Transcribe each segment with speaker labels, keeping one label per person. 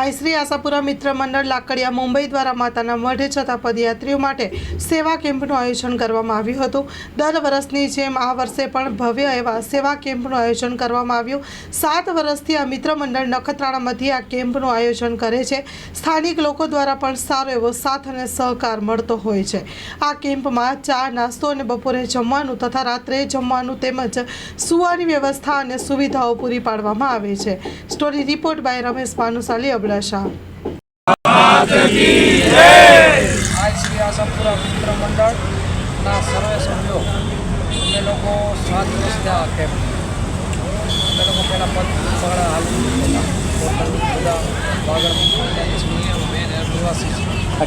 Speaker 1: આઈશ્રી આશાપુરા મિત્ર મંડળ લાકડિયા મુંબઈ દ્વારા માતાના મઢે જતા પદયાત્રીઓ માટે સેવા કેમ્પનું આયોજન કરવામાં આવ્યું હતું. દર વર્ષની જેમ આ વર્ષે પણ ભવ્ય એવા સેવા કેમ્પનું આયોજન કરવામાં આવ્યું. સાત વર્ષથી આ મિત્ર મંડળ નખત્રાણામાંથી આ કેમ્પનું આયોજન કરે છે. સ્થાનિક લોકો દ્વારા પણ સારો એવો સાથ અને સહકાર મળતો હોય છે. આ કેમ્પમાં ચા, નાસ્તો અને બપોરે જમવાનું તથા રાત્રે જમવાનું તેમજ સુવાની વ્યવસ્થા અને સુવિધાઓ પૂરી પાડવામાં આવે છે. Story report by Ramesh Bhanushali Abdasa
Speaker 2: આજ શ્રી આશાપુરા મિત્ર મંડળના સર્વે સભ્યો અમે લોકો સાત વર્ષથી આ કેમ્પ અમે લોકો પહેલાં પદ પગડા હાલી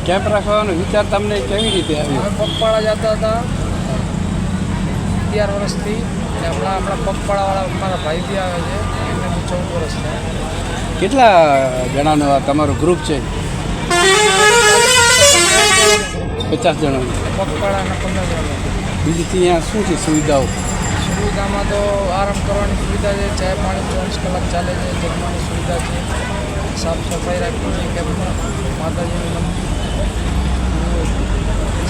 Speaker 3: કેમ્પ રાખવાનો વિચાર તમને કેવી રીતે આવ્યો?
Speaker 2: અમે પગપાળા જતા હતા. અગિયાર વર્ષથી. અને હમણાં આપણા પગપાળાવાળા મારા ભાઈ બી આવે છે. એમને ચૌદ વર્ષ થયા.
Speaker 3: કેટલા જણાનું આ તમારું ગ્રુપ છે? પચાસ જણાનું.
Speaker 2: પગપાળાના પંદર જણા
Speaker 3: બીજી ત્યાં શું છે સુવિધાઓ?
Speaker 2: સુવિધામાં તો આરામ કરવાની સુવિધા છે ચાય પાણી ચોવીસ કલાક ચાલે છે જમવાની સુવિધા છે સાફ સફાઈ રાખવી છે કે માતાજીનું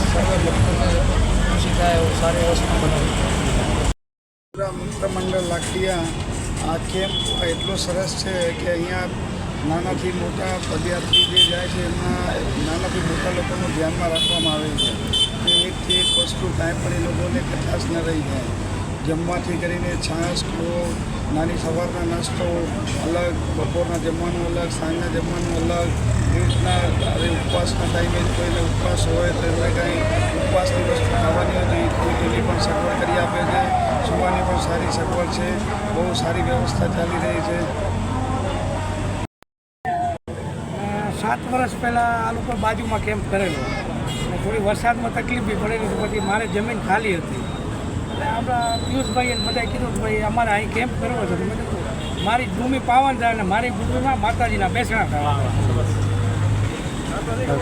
Speaker 2: સર્વે લોકોને એવું સારી વસ્તુ બનાવી.
Speaker 4: પૂરા મિત્ર મંડળ લાકડિયા આ કેમ્પ એટલો સરસ છે કે અહીંયા નાનાથી મોટા પદયાત્રી જે જાય છે, એમના નાનાથી મોટા લોકોનું ધ્યાનમાં રાખવામાં આવે છે. કે એકથી એક વસ્તુ કાંઈ પણ એ લોકોને કચાશ ન રહી જાય. જમવાથી કરીને છાશ ખો નાની સવારના નાસ્તો અલગ, બપોરના જમવાનું અલગ, સાંજના જમવાનું અલગ એ રીતના હવે ઉપવાસના ટાઈમે કોઈને ઉપવાસ હોય તો એમને કાંઈ ઉપવાસની વસ્તુ ખાવાની હોય તો એની પણ સગવડ કરી આપે છે, સુવાની પણ સારી સગવડ છે, બહુ સારી વ્યવસ્થા ચાલી રહી છે.
Speaker 5: સાત વર્ષ પહેલાં આ લોકો બાજુમાં કેમ્પ કરેલો. થોડી વરસાદમાં તકલીફ બી પડેલી હતી પછી મારે જમીન ખાલી હતી. આપણા પિયુષભાઈએ ને બધાએ કીધું કે ભાઈ અમારે અહીં કેમ્પ કરવો છે. મેં કીધું મારી ભૂમિ પાવન થાય અને મારી ભૂમિમાં માતાજીના બેસણા થાય.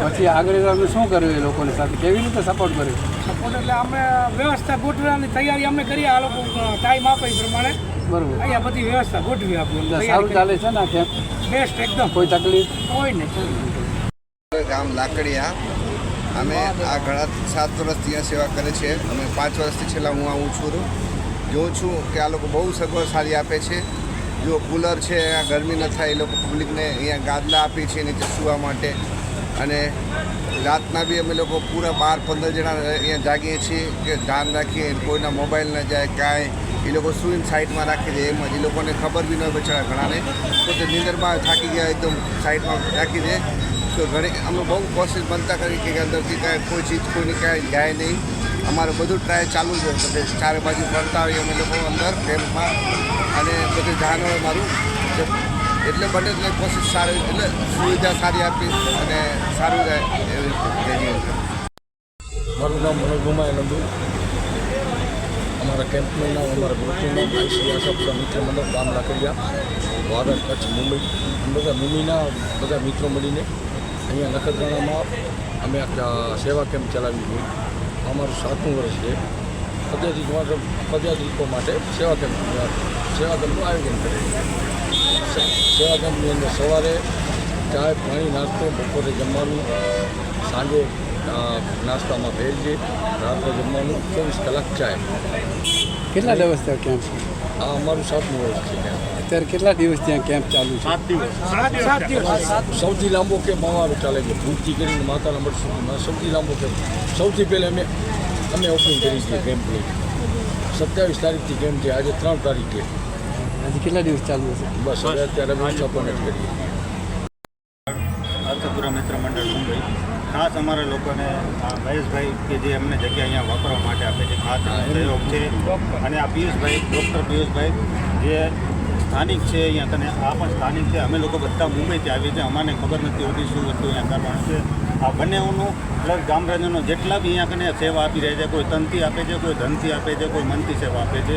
Speaker 3: પછી આગળ અમે શું કર્યું એ લોકોની સાથે? કેવી રીતે સપોર્ટ કર્યો?
Speaker 5: સપોર્ટ એટલે અમે વ્યવસ્થા ગોઠવવાની તૈયારી અમે કરીએ. આ લોકો ટાઈમ આપે એ પ્રમાણે.
Speaker 3: બરોબર.
Speaker 5: અહીંયા બધી વ્યવસ્થા ગોઠવી આપી.
Speaker 3: સારું ચાલે છે ને કેમ કેમ્પ
Speaker 5: બેસ્ટ એકદમ.
Speaker 3: કોઈ તકલીફ?
Speaker 5: કોઈ નહીં કોઈ નહીં.
Speaker 6: ગામ લાકડિયા અમે આ ઘણા સાત વર્ષથી અહીંયા સેવા કરે છે. અમે પાંચ વર્ષથી છેલ્લા હું આવું છું જોઉં છું કે આ લોકો બહુ સગવડ સારી આપે છે. જો કુલર છે, અહીંયા ગરમી ન થાય, એ લોકો પબ્લિકને અહીંયા ગાદલા આપી છે નીચે સૂવા માટે. અને રાતના બી અમે લોકો પૂરા બાર, પંદર જણા અહીંયા જાગીએ છીએ કે ધ્યાન રાખીએ, કોઈના મોબાઈલ ન જાય, કાંઈ. એ લોકો સુઈને સાઈડમાં રાખી દે એમ જ. એ લોકોને ખબર બી ન હોય બિચારા ઘણાને. પોતે નીંદરમાં થાકી ગયા એકદમ સાઈડમાં રાખી દે. તો ઘણી અમે બહુ કોશિશ બનતા કરી કે અંદરથી કાંઈ કોઈ ચીજ, કોઈની કાંઈ જાય નહીં. અમારું બધું ટ્રાય ચાલુ જ હોય. બધે ચારે બાજુ ફરતા હોઈએ અમે લોકો અંદર કેમ્પમાં અને બધું ધ્યાન હોય મારું એટલે બને એટલે કોશિશ સારી એટલે સુવિધા સારી આપી અને સારું જાય એવી રીતે.
Speaker 7: મારું નામ મનોજ નંદુ અમારા કેમ્પનું નામ અમારા ગ્રુપનું નામ આઈસી આશાપુરા મિત્ર મંડળ ગામ લાકડિયા. વાગડ કચ્છ મુંબઈ. બધા મુંબઈના બધા મિત્રો મળીને અહીંયા નખત્રાણામાં અમે સેવા કેમ્પ ચલાવી છે. અમારું સાતમું વર્ષ છે. પદયાત્રિકો માટે પદયાત્રિકો માટે સેવા કેમ્પ સેવા કેમ્પનું આયોજન કરે છે. સેવા કેમ્પની અંદર સવારે ચાય પાણી નાસ્તો બપોરે જમવાનું સાંજે નાસ્તામાં ભેળ છે રાત્રે જમવાનું ચોવીસ કલાક ચાય.
Speaker 3: કેટલા દિવસ કેમ્પ?
Speaker 7: આ અમારું સાતમું વર્ષ છે. ત્યાં
Speaker 3: અત્યારે કેટલા દિવસ ત્યાં કેમ્પ ચાલુ છે?
Speaker 5: સાત સાત દિવસ.
Speaker 7: સૌથી લાંબો કેમ્પ અમારો ચાલે છે. ભૂતથી કરીને માતાના મઠ સુધીમાં સૌથી લાંબો કેમ્પ સૌથી પહેલાં અમે અમે ઓપનિંગ કરી છે કેમ્પની સત્યાવીસ તારીખથી કેમ્પ છે. આજે ત્રણ તારીખે.
Speaker 3: આજે કેટલા દિવસ ચાલુ હશે?
Speaker 7: બસ હવે અત્યારે અમે સપોર્ટ કરીએ.
Speaker 8: અર્થપુરા મિત્ર મંડળ મુંબઈ. ખાસ અમારા લોકોને મહેશભાઈ કે જે અમને જગ્યા અહીંયા વાપરવા માટે આપે છે ખાસ સહયોગ છે. અને આ પિયુષભાઈ ડૉક્ટર પિયુષભાઈ જે સ્થાનિક છે અહીંયા કને આ પણ સ્થાનિક છે. અમે લોકો બધા મુંબઈથી આવીએ છીએ. અમને ખબર નથી હોતી શું વસ્તુ અહીંયા કરવાનું છે. આ બંનેઓનું પ્લસ ગામરાજનો જેટલા બી અહીંયા કને સેવા આપી રહ્યા છે, કોઈ તનથી આપે છે, કોઈ ધનથી આપે છે, કોઈ મનથી સેવા આપે છે,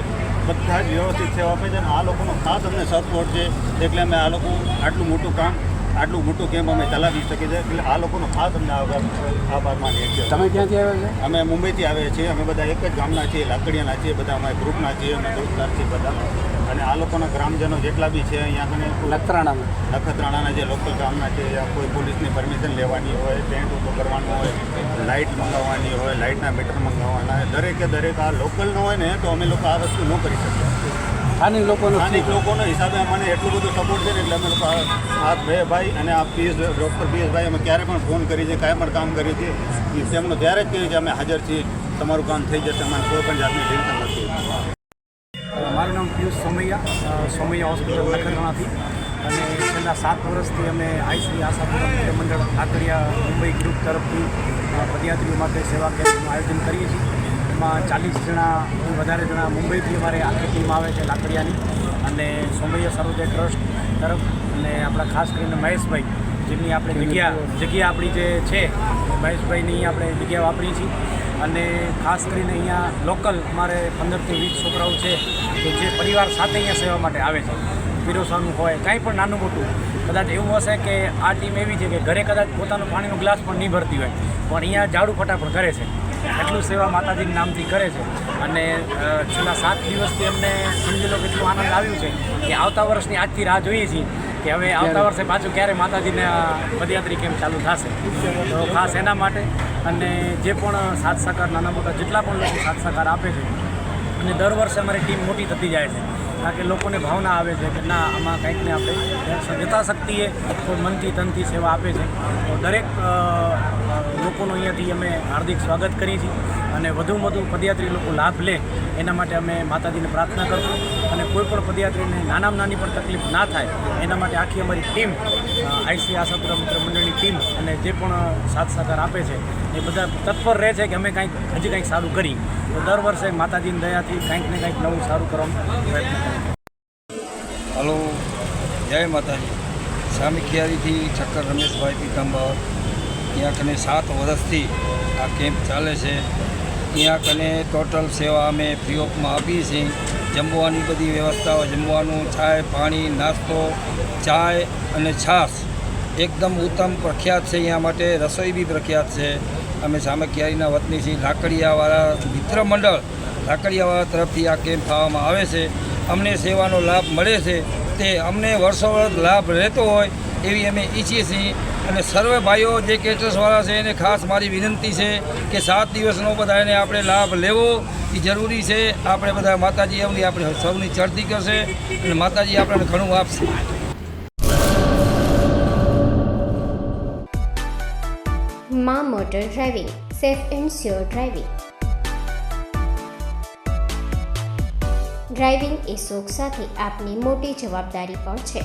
Speaker 8: બધા જ વ્યવસ્થિત સેવા આપે છે અને આ લોકોનો ખાસ અમને સપોર્ટ છે. એટલે અમે આ લોકો આટલું મોટું કામ આટલું મોટું કેમ્પ અમે ચલાવી શકીએ છીએ. એટલે આ લોકોનો ખાસ અમને આભાર માનીએ છીએ.
Speaker 3: તમે ક્યાંથી આવ્યા છો?
Speaker 8: અમે મુંબઈથી આવીએ છીએ. અમે બધા એક જ ગામના છીએ લાકડીયાના છીએ બધા અમારા ગ્રુપના છીએ અમે દોસ્તાર છીએ બધા. અને આ લોકોના ગ્રામજનો જેટલા બી છે અહીંયા કને
Speaker 3: નખત્રાણામાં
Speaker 8: નખત્રાણાના. જે લોકલ ગામના છે કોઈ પોલીસની પરમિશન લેવાની હોય ટેન્ટ ઊભો કરવાનું હોય લાઇટ મંગાવવાની હોય લાઇટના મીટર મંગાવવાના હોય દરેકે દરેક આ લોકલનો હોય ને તો અમે લોકો આ વસ્તુ ન કરી શકીએ.
Speaker 3: સ્થાનિક લોકોનો
Speaker 8: સ્થાનિક લોકોના હિસાબે અમને એટલું બધું સપોર્ટ છે ને એટલે અમે લોકો આ બે ભાઈ અને આ પીએસ ડૉક્ટર પીએસભાઈ અમે ક્યારે પણ ફોન કરી છે કાંઈ પણ કામ કરીએ છે એ તેમનું ત્યારે જ કહ્યું કે અમે હાજર છીએ તમારું કામ થઈ જશે અમારે કોઈ પણ જાતની ટેન્શન નથી.
Speaker 9: મારું નામ પિયુષ સોમૈયા સોમૈયા હોસ્પિટલ નખત્રાણાથી. અને છેલ્લા સાત વર્ષથી અમે આઈસી આશાપુરા મંડળ કાકડિયા મુંબઈ ગ્રુપ તરફથી પદયાત્રીઓ માટે સેવા કેમ્પનું આયોજન કરીએ છીએ. એમાં ચાલીસ જણા વધારે જણા મુંબઈથી અમારે આખી ટીમ આવે છે લાકડિયાની. અને સોમૈયા સર્વોદય ટ્રસ્ટ તરફ અને આપણા ખાસ કરીને મહેશભાઈ, જેમની આપણે જગ્યા જગ્યા આપણી જે છે મહેશભાઈની આપણે જગ્યા વાપરી છીએ. અને ખાસ કરીને અહીંયા લોકલ અમારે પંદરથી વીસ છોકરાઓ છે, કે જે પરિવાર સાથે અહીંયા સેવા માટે આવે છે. પીરોસવાનું હોય, કાંઈ પણ નાનું મોટું. કદાચ એવું હશે કે આ ટીમ એવી છે કે ઘરે કદાચ પોતાનો પાણીનો ગ્લાસ પણ નહીં ભરતી હોય. પણ અહીંયા ઝાડુ ફટાફટ કરે છે. એટલું સેવા માતાજીના નામથી કરે છે. અને છેલ્લા સાત દિવસથી અમને સમજી લો કેટલું આનંદ આવ્યું છે કે આવતા વર્ષની આજથી રાહ જોઈએ છીએ કે હવે આવતા વર્ષે પાછું ક્યારે માતાજીને પદયાત્રી કેમ ચાલુ થશે. તો ખાસ એના માટે અને જે પણ સાથ સહકાર નાના મોટા જેટલા પણ લોકો સાથ સહકાર આપે છે અને દર વર્ષે અમારી ટીમ મોટી થતી જાય છે. કારણ કે લોકોને ભાવના આવે છે કે ના આમાં કંઈક ને આપણે યથાશક્તિએ કોઈ મનથી તનથી સેવા આપે છે. તો દરેક લોકોનું અહીંયાથી અમે હાર્દિક સ્વાગત કરીએ છીએ અને વધુમાં વધુ પદયાત્રી લોકો લાભ લે એના માટે અમે માતાજીને પ્રાર્થના કરશું અને કોઈ પણ પદયાત્રીને નાનામાં નાની પણ તકલીફ ના થાય, એના માટે આખી અમારી ટીમ આઈસી આશાપુરા મિત્ર મંડળની ટીમ અને જે પણ સાથ સહકાર આપે છે, એ બધા તત્પર રહે છે કે અમે કંઈક, હજી કંઈક સારું કરી તો દર વર્ષે માતાજીની દયાથી કંઈક ને કંઈક નવું સારું કરવાનો પ્રયત્ન
Speaker 10: હલો, જય માતાજી. સ્વામી ખિયારીથી ચક્કર રમેશભાઈ પીતાંબર ત્યાં કને સાત વર્ષથી આ કેમ્પ ચાલે છે. ત્યાં કને ટોટલ સેવા અમે ફ્રી ઓફમાં આપીએ છીએ. જમવાની બધી વ્યવસ્થાઓ, જમવાનું, ચાય, પાણી, નાસ્તો, ચાય અને છાશ એકદમ ઉત્તમ પ્રખ્યાત છે. અહીંયા માટે રસોઈ બી પ્રખ્યાત છે. અમે સામખિયારીના વતની છીએ. લાકડિયાવાળા મિત્ર મંડળ લાકડિયાવાળા તરફથી આ કેમ્પ થવામાં આવે છે. અમને સેવાનો લાભ મળે છે. તે અમને વર્ષો વર્ષ લાભ રહેતો હોય એવી અમે ઈચ્છીએ છીએ. અને સર્વે ભાઈઓ જે કેટર્સવાળા છે, એને ખાસ મારી વિનંતી છે કે સાત દિવસનો બધા એને આપણે લાભ લેવો એ જરૂરી છે. આપણે બધા માતાજી એમની આપણે સૌની ચડતી કરશે અને માતાજી આપણને ઘણું આપશે.
Speaker 11: મા motor driving, safe and sure driving. Driving એ શોખ સાથે આપની મોટી જવાબદારી પણ છે.